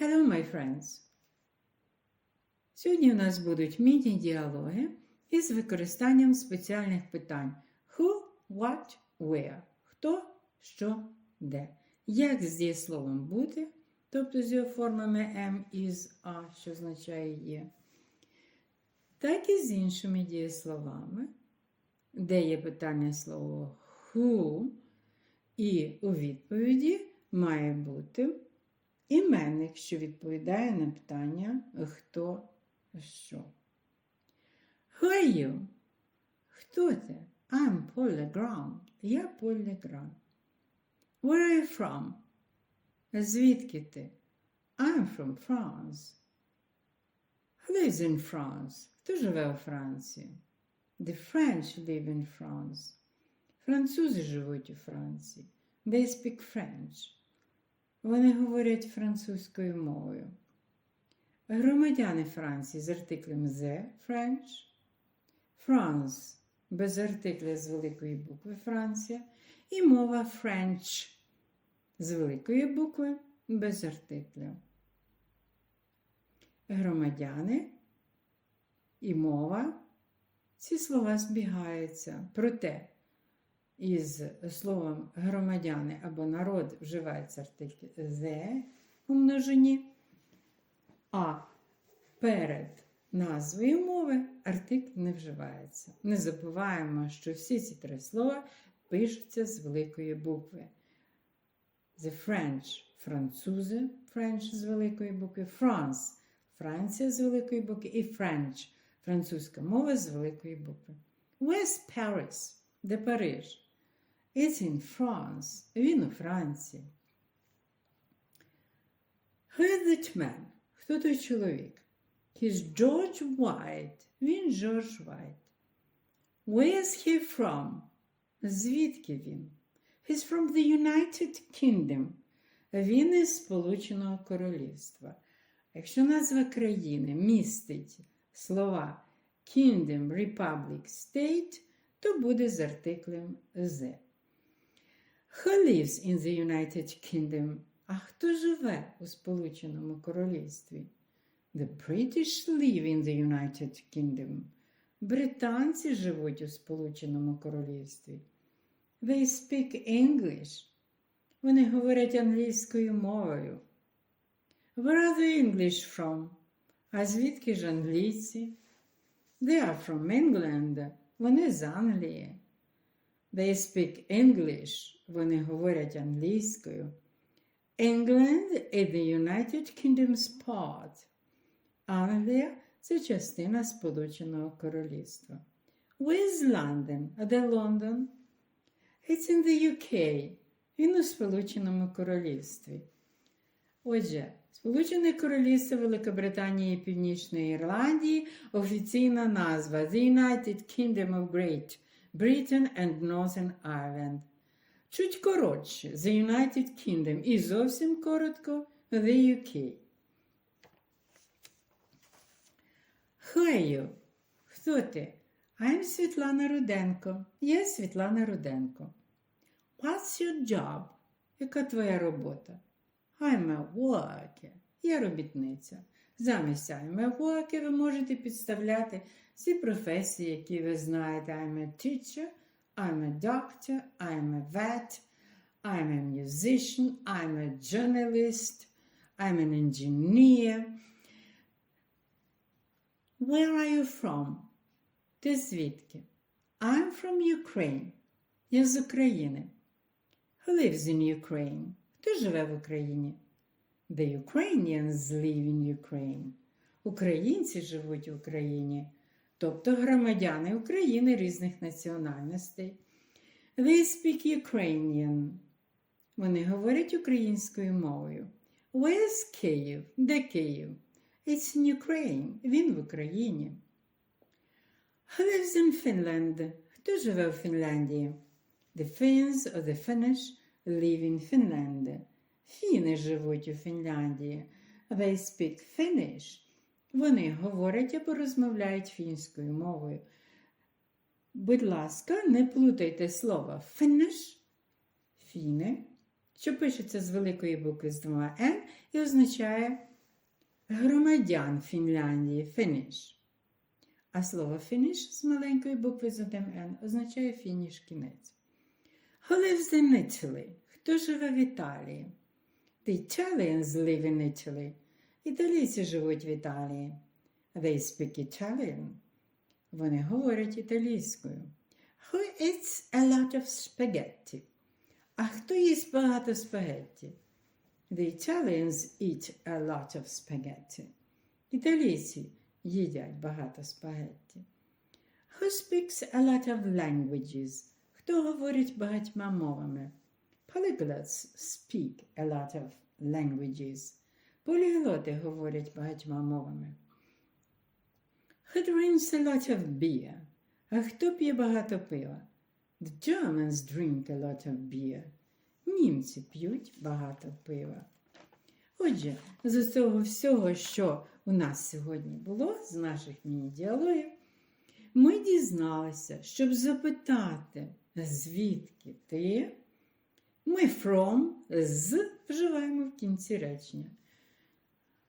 Hello, my friends! Сьогодні у нас будуть міні-діалоги із використанням спеціальних питань who, what, where. Хто, що, де. Як з дієсловом бути, тобто з його формами am, is, are, що означає є, так і з іншими дієсловами, де є питання слово who, і у відповіді має бути іменник, що відповідає на питання хто що. Who are you? Хто ти? I'm Paul Legrand. Я Поль Легранд. Where are you from? Звідки ти? I'm from France. Who lives in France? Хто живе у Франції? The French live in France. Французи живуть у Франції. They speak French. Вони говорять французькою мовою. Громадяни Франції з артиклем The French. France без артикля з великої букви Франція. І мова French з великої букви без артикля. Громадяни і мова. Ці слова збігаються. Проте із словом громадяни або народ вживається артикль «the» у множині, а перед назвою мови артикль не вживається. Не забуваємо, що всі ці три слова пишуться з великої букви. The French французи, French з великої букви, France Франція з великої букви і French французька мова з великої букви. West Paris, де Париж. It's in France. Він у Франції. Who is that man? Хто той чоловік? He's George White. Він Джордж White. Where's he from? Звідки він? He's from the United Kingdom. Він із Сполученого Королівства. Якщо назва країни містить слова Kingdom, Republic, State, то буде з артиклем «the». Who lives in the United Kingdom? А хто живе у Сполученому Королівстві? The British live in the United Kingdom. Британці живуть у Сполученому Королівстві. They speak English. Вони говорять англійською мовою. Where are the English from? А звідки ж англійці? They are from England. Вони з Англії. They speak English. Вони говорять англійською. England is the United Kingdom's part. Англія це частина Сполученого Королівства. Where's London? А де Лондон? It's in the UK. Він у Сполученому Королівстві. Отже, Сполучене Королівство Великобританії і Північної Ірландії офіційна назва The United Kingdom of Great Britain and Northern Ireland. Чуть коротше The United Kingdom і зовсім коротко The UK. You? Хто ти? I'm Світлана Руденко. Я Світлана Руденко. What's your job? Яка твоя робота? I'm a worker. Я робітниця. Замість I'm a worker ви можете підставляти всі професії, які ви знаєте. I'm a teacher, I'm a doctor, I'm a vet, I'm a musician, I'm a journalist, I'm an engineer. Where are you from? Ти звідки? I'm from Ukraine. Я з України. Who lives in Ukraine? Хто живе в Україні? The Ukrainians live in Ukraine. Українці живуть в Україні, тобто громадяни України різних національностей. They speak Ukrainian. Вони говорять українською мовою. Where's Київ? Де Київ? It's in Ukraine. Він в Україні. Who lives in Finland? Хто живе в Фінляндії? The Finns or the Finnish live in Finland. Фіни живуть у Фінляндії. They speak Finnish. Вони говорять або розмовляють фінською мовою. Будь ласка, не плутайте слова Finnish, фіни що пишеться з великої букви з двома N і означає громадян Фінляндії Finnish. А слово Finish з маленької букви з одним N означає фініш кінець. Lives in Хто живе в Італії? The Italians live in Italy. Італійці живуть в Італії. They speak Italian. Вони говорять італійською. Who eats a lot of spaghetti? А хто їсть багато спагетті? The Italians eat a lot of spaghetti. Італійці їдять багато спагетті. Who speaks a lot of languages? Хто говорить багатьма мовами? Polyglots speak a lot of languages. Поліглоти говорять багатьма мовами. Who drinks a lot of beer? А хто п'є багато пива? The Germans drink a lot of beer. Німці п'ють багато пива. Отже, з цього всього, що у нас сьогодні було, з наших міні-діалогів, ми дізналися, щоб запитати, звідки ти, ми from з вживаємо в кінці речення.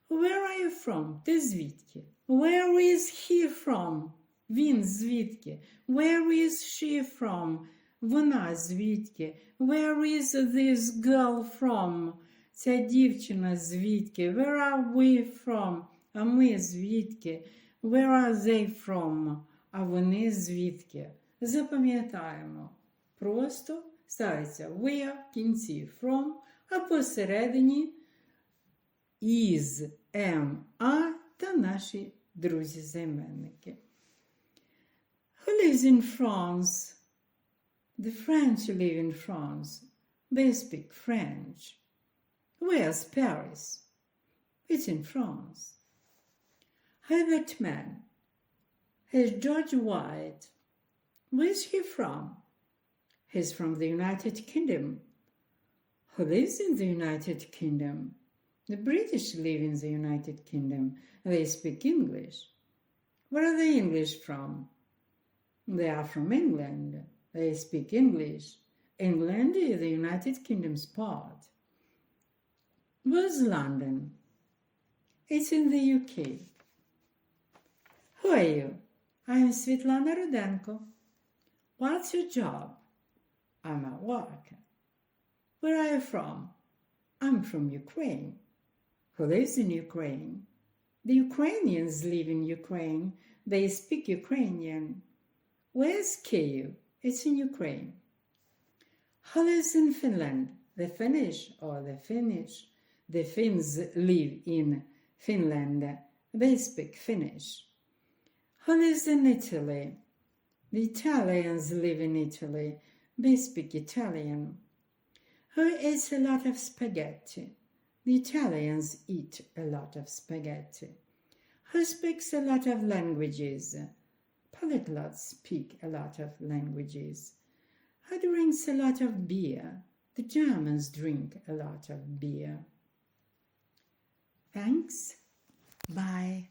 Where are you from? Ти звідки? Where is he from? Він звідки? Where is she from? Вона звідки? Where is this girl from? Ця дівчина звідки? Where are we from? А ми звідки? Where are they from? А вони звідки? Запам'ятаємо. Просто ставиться we в кінці from, а посередині is, am, a та наші друзі-займенники. Who lives in France? The French live in France. They speak French. Where's Paris? It's in France. Herbert Mann. Here's George White. Where's he from? He's from the United Kingdom. Who lives in the United Kingdom? The British live in the United Kingdom. They speak English. Where are the English from? They are from England. They speak English. England is the United Kingdom's part. Where's London? It's in the UK. Who are you? I'm Svetlana Rudenko. What's your job? I'm at work. Where are you from? I'm from Ukraine. Who lives in Ukraine? The Ukrainians live in Ukraine. They speak Ukrainian. Where's Kyiv? It's in Ukraine. Who lives in Finland? The Finnish or the Finnish? The Finns live in Finland. They speak Finnish. Who lives in Italy? The Italians live in Italy. They speak Italian. Who eats a lot of spaghetti? The Italians eat a lot of spaghetti. Who speaks a lot of languages? Polyglots speak a lot of languages. Who drinks a lot of beer? The Germans drink a lot of beer. Thanks. Bye.